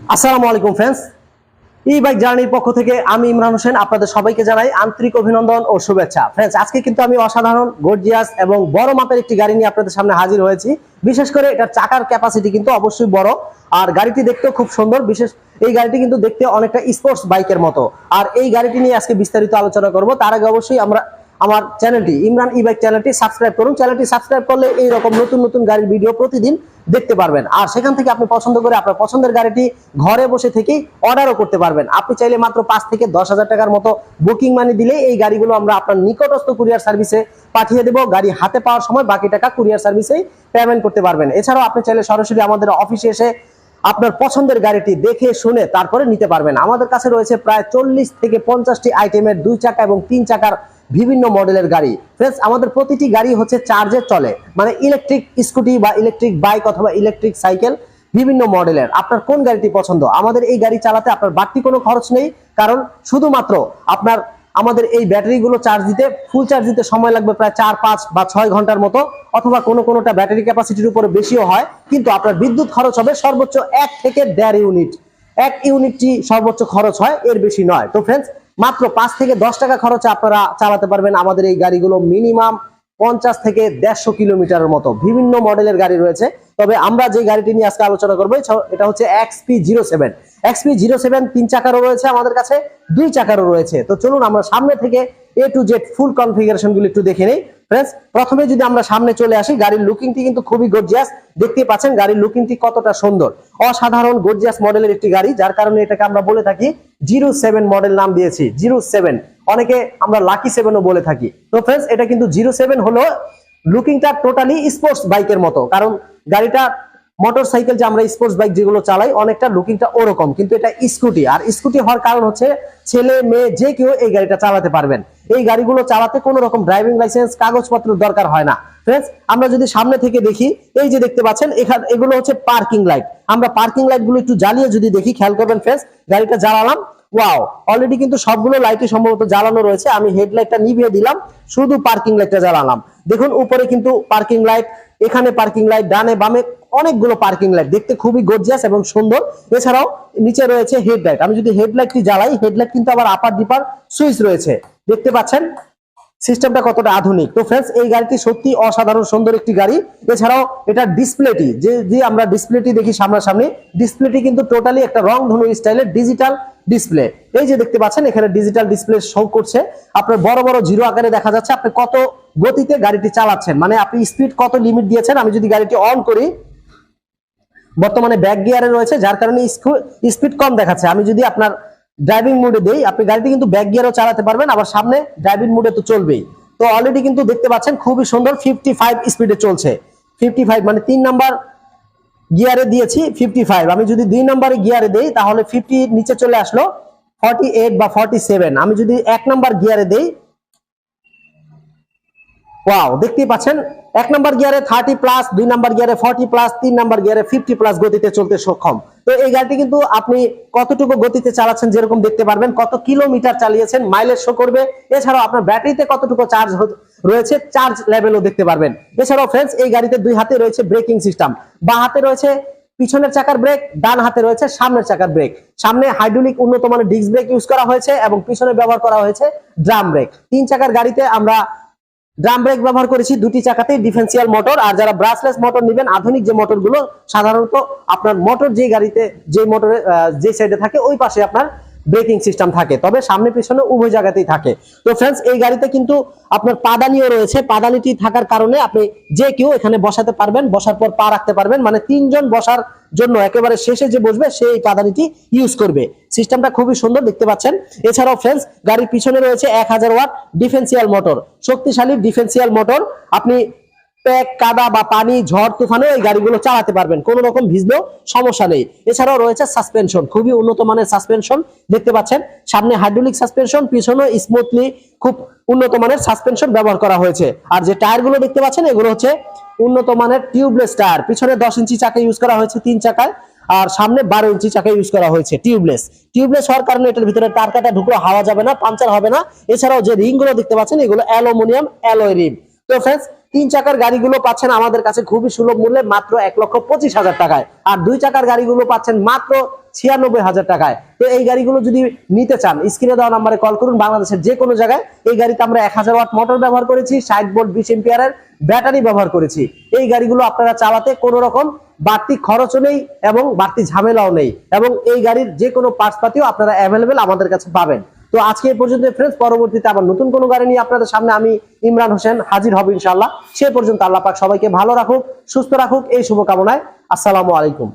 আসসালামু আলাইকুম ফ্রেন্ডস ই বাইক জার্নির পক্ষ থেকে আমি ইমরান হোসেন আপনাদের সবাইকে জানাই আন্তরিক অভিনন্দন ও শুভেচ্ছা। ফ্রেন্ডস আজকে কিন্তু আমি অসাধারণ গর্জিয়াস এবং বড় মাপের একটি গাড়ি নিয়ে আপনাদের সামনে হাজির হয়েছি। বিশেষ করে এটার চাকার ক্যাপাসিটি কিন্তু অবশ্যই বড়। আর গাড়িটি দেখতেও খুব সুন্দর। বিশেষ, এই গাড়িটি কিন্তু দেখতে অনেকটা স্পোর্টস বাইকের মতো। আর এই গাড়িটি নিয়ে আজকে বিস্তারিত আলোচনা করব। তার আগে অবশ্যই আমরা আমার চ্যানেলটি, ইমরান ই বাইক চ্যানেলটি সাবস্ক্রাইব করুন। চ্যানেলটি সাবস্ক্রাইব করলে এই রকম নতুন নতুন গাড়ির ভিডিও প্রতিদিন দেখতে পারবেন। আর সেখান থেকে আপনি পছন্দ করে আপনার পছন্দের গাড়িটি ঘরে বসে থেকেই অর্ডারও করতে পারবেন। আপনি চাইলে মাত্র পাঁচ থেকে দশ হাজার টাকার মতো বুকিং মানি দিলে এই গাড়িগুলো আমরা আপনার নিকটস্থ কুরিয়ার সার্ভিসে পাঠিয়ে দেবো। গাড়ি হাতে পাওয়ার সময় বাকি টাকা কুরিয়ার সার্ভিসেই পেমেন্ট করতে পারবেন। এছাড়াও আপনি চাইলে সরাসরি আমাদের অফিসে এসে আপনার পছন্দের গাড়িটি দেখে, শুনে তারপরে নিতে পারবেন। আমাদের কাছে রয়েছে প্রায় চল্লিশ থেকে পঞ্চাশটি আইটেমের দুই চাকা এবং তিন চাকার বিভিন্ন মডেলের গাড়ি। ফ্রেন্ডস আমাদের প্রতিটি গাড়ি হচ্ছে চার্জে চলে। মানে ইলেকট্রিক স্কুটি বা ইলেকট্রিক বাইক অথবা ইলেকট্রিক সাইকেল বিভিন্ন মডেলের। আপনার কোন গাড়িটি পছন্দ? আমাদের এই গাড়ি চালাতে আপনার বাড়তি কোনো খরচ নেই। কারণ শুধুমাত্র আপনার, আমাদের এই ব্যাটারিগুলো চার্জ দিতে ফুল চার্জ দিতে সময় লাগবে প্রায় চার, পাঁচ বা ছয় ঘণ্টার মতো, অথবা কোনো কোনোটা ব্যাটারি ক্যাপাসিটির উপরে বেশিও হয়। কিন্তু আপনার বিদ্যুৎ খরচ হবে সর্বোচ্চ এক থেকে দেড় ইউনিট এক ইউনিটটি সর্বোচ্চ খরচ হয়, এর বেশি নয়। তো ফ্রেন্ডস মাত্র পাঁচ থেকে দশ টাকা খরচে আপনারা চালাতে পারবেন আমাদের এই গাড়িগুলো মিনিমাম পঞ্চাশ থেকে দেড়শো কিলোমিটারের মতো। বিভিন্ন মডেলের গাড়ি রয়েছে। তবে আমরা যে গাড়িটি নিয়ে আজকে আলোচনা করব এটা হচ্ছে XP zero seven XP zero seven তিন চাকারও রয়েছে আমাদের কাছে, দুই চাকারও রয়েছে। তো চলুন আমরা সামনে থেকে এ টু জেড ফুল কনফিগারেশনগুলো একটু দেখে নিই। ফ্রেন্ডস প্রথমে যদি আমরা সামনে চলে আসি, গাড়ির লুকিংটি কিন্তু খুবই গর্জিয়াস দেখতে পাচ্ছেন গাড়ির লুকিংটি কতটা সুন্দর। অসাধারণ গর্জিয়াস মডেলের একটি গাড়ি, যার কারণে এটাকে আমরা বলে থাকি জিরো সেভেন মডেল নাম দিয়েছি জিরো সেভেন অনেকে আমরা লাকি সেভেনও বলে থাকি। তো ফ্রেন্ডস এটা কিন্তু জিরো সেভেন হলো লুকিংটা টোটালি স্পোর্টস বাইকের মতো, কারণ গাড়িটা মোটর সাইকেল যে আমরা স্পোর্টস বাইক যেগুলো চালাই, অনেকটা লুকিংটা ওরকম, কিন্তু এটা স্কুটি আর স্কুটি হওয়ার কারণ হচ্ছে ছেলে, মেয়ে, যে কেউ এই গাড়িটা চালাতে পারবেন। এই গাড়িগুলো চালাতে কোনো রকম ড্রাইভিং লাইসেন্স কাগজপত্র দরকার হয় না। ফ্রেন্ডস আমরা যদি সামনে থেকে দেখি, এই যে দেখতে পাচ্ছেন, এখানে এগুলো হচ্ছে পার্কিং লাইট আমরা পার্কিং লাইটগুলো একটু জ্বালিয়ে যদি দেখি, খেয়াল করবেন ফ্রেন্ডস গাড়িটা জ্বালালাম ওয়াও অলরেডি কিন্তু সবগুলো লাইটই সম্ভবত জ্বালানো রয়েছে। আমি হেডলাইটটা নিভিয়ে দিলাম, শুধু পার্কিং লাইটটা জ্বালালাম। দেখুন, উপরে কিন্তু পার্কিং লাইট এখানে পার্কিং লাইট ডানে বামে অনেকগুলো পার্কিং লাইট দেখতে খুবই গর্জিয়াস এবং সুন্দর। এছাড়াও নিচে রয়েছে হেডলাইট আমি যদি হেডলাইটটি জ্বালাই হেডলাইট কিন্তু আবার আপার ডিপার সুইচ রয়েছে। দেখতে পাচ্ছেন? সিস্টেমটা কতটা আধুনিক। তো ফ্রেন্ডস এই গাড়িটি সত্যি অসাধারণ সুন্দর একটি গাড়ি। এছাড়াও এটা ডিসপ্লেটি যে যে আমরা ডিসপ্লেটি দেখি সামনাসামনি ডিসপ্লেটি কিন্তু টোটালি একটা রং ধনু স্টাইলের ডিজিটাল ডিসপ্লে এই যে দেখতে পাচ্ছেন, এখানে ডিজিটাল ডিসপ্লে শো করছে। আপনার বড় বড় জিরো আকারে দেখা যাচ্ছে, আপনি কত গতিতে গাড়িটি চালাচ্ছেন। মানে আপনি স্পিড কত লিমিট দিয়েছেন, আমি যদি গাড়িটি অন করি, বর্তমানে ব্যাক গিয়ারে রয়েছে, যার কারণে স্পিড কম দেখাচ্ছে। আমি যদি আপনার ড্রাইভিং মোডে দেই, আপনি গাড়িটি কিন্তু ব্যাক গিয়ারও চালাতে পারবেন, আবার সামনে ড্রাইভিং মোডে তো চলবেই। তো অলরেডি কিন্তু দেখতে পাচ্ছেন, খুবই সুন্দর ফিফটি ফাইভ স্পিডে চলছে। ফিফটি ফাইভ মানে তিন নাম্বার গিয়ারে দিয়েছি ফিফটি ফাইভ আমি যদি দুই নম্বরে গিয়ারে দেই, তাহলে ফিফটি নিচে চলে আসলো ফর্টি এইট বা ফর্টি সেভেন আমি যদি এক নম্বর গিয়ারে দেই ওয়াও দেখতেই পাচ্ছেন, এক নাম্বার গিয়ারে থার্টি প্লাস দুই নাম্বার গিয়ারে ফর্টি প্লাস তিন নাম্বার গিয়ারে ফিফটি প্লাস গতিতে চলতে সক্ষম। তো এই গাড়িটি কিন্তু আপনি কতটুকু গতিতে চালাচ্ছেন যেরকম দেখতে পারবেন, কত কিলোমিটার চালিয়েছেন মাইলেজ শো করবে, এছাড়াও আপনার ব্যাটারিতে কতটুকু চার্জ রয়েছে চার্জ লেভেলও দেখতে পারবেন। এছাড়াও ফ্রেন্ডস এই গাড়িতে দুই হাতে রয়েছে ব্রেকিং সিস্টেম বা হাতে রয়েছে পিছনের চাকার ব্রেক ডান হাতে রয়েছে সামনের চাকার ব্রেক সামনে হাইড্রোলিক উন্নত মানের ডিস্ক ব্রেক ইউজ করা হয়েছে এবং পিছনে ব্যবহার করা হয়েছে ড্রাম ব্রেক তিন চাকার গাড়িতে আমরা ড্রাম ব্রেক ব্যবহার করেছি, দুটি চাকাতেই ডিফেন্সিয়াল মোটর আর যারা ব্রাশলেস মোটর নেবেন, আধুনিক যে মোটরগুলো সাধারণত আপনার মোটর যে গাড়িতে, যে মোটরে যে সাইডে থাকে, ওই পাশে আপনার ব্রেকিং সিস্টেম থাকে, তবে সামনে পিছনে উভয় জায়গাতেই থাকে। তো ফ্রেন্ডস এই গাড়িতে কিন্তু আপনার পাদানিও রয়েছে। পাদানিটি থাকার কারণে আপনি যে কেউ এখানে বসাতে পারবেন, বসার পর পা রাখতে পারবেন। মানে তিনজন বসার জন্য একেবারে শেষে যে বসবে সেই পাদানিটি ইউজ করবে। সিস্টেমটা খুবই সুন্দর, দেখতে পাচ্ছেন। এছাড়াও ফ্রেন্ডস গাড়ির পিছনে রয়েছে এক হাজার ওয়াট ডিফেন্সিয়াল মোটর শক্তিশালী ডিফেন্সিয়াল মোটর আপনি প্যাক কাদা বা পানি, ঝড় তুফানে এই গাড়িগুলো চালাতে পারবেন। কোনো রকম ভিজলেও সমস্যা নেই। এছাড়াও রয়েছে সাসপেনশন খুবই উন্নত মানের সাসপেনশন দেখতে পাচ্ছেন। সামনে হাইড্রোলিক সাসপেনশন পিছনে স্মুথলি খুব উন্নত মানের সাসপেনশন ব্যবহার করা হয়েছে। আর যে টায়ারগুলো দেখতে পাচ্ছেন, এগুলো হচ্ছে উন্নত মানের টিউবলেস টায়ার। পিছনে দশ ইঞ্চি চাকা ইউজ করা হয়েছে তিন চাকায়, আর সামনে বারো ইঞ্চি চাকা ইউজ করা হয়েছে টিউবলেস টিউবলেস হওয়ার কারণে এটার ভিতরে টার কাটা ঢুকলো, হাওয়া যাবে না পাঞ্চার হবে না। এছাড়াও যে রিংগুলো দেখতে পাচ্ছেন, এগুলো অ্যালুমিনিয়াম অ্যালয় রিং তো ফ্রেন্ডস তিন চাকার গাড়িগুলো পাচ্ছেন আমাদের কাছে খুবই সুলভ মূল্যে মাত্র এক লক্ষ পঁচিশ হাজার টাকায়। আর দুই চাকার গাড়িগুলো পাচ্ছেন মাত্র ছিয়ানব্বই হাজার টাকায়। তো এই গাড়িগুলো যদি নিতে চান, স্ক্রিনে দেওয়া নাম্বারে কল করুন, বাংলাদেশের যে কোনো জায়গায়। এই গাড়িতে আমরা এক হাজার ওয়াট মোটর ব্যবহার করেছি, ষাট ভোল্ট বিশ এম্পিয়ারের ব্যাটারি ব্যবহার করেছি। এই গাড়িগুলো আপনারা চালাতে কোনো রকম বাড়তি খরচও নেই এবং বাড়তি ঝামেলাও নেই। এবং এই গাড়ির যে কোনো পার্টস পাতিও আপনারা অ্যাভেলেবেল আমাদের কাছে পাবেন। তো আজকে এই পর্যন্ত ফ্রেন্ডস পরবর্তীতে আবার নতুন কোনো গাড়ি নিয়ে আপনাদের সামনে আমি ইমরান হোসেন হাজির হব ইনশাল্লাহ সে পর্যন্ত আল্লাহ পাক সবাইকে ভালো রাখুক, সুস্থ রাখুক, এই শুভকামনায়। আসসালামু আলাইকুম।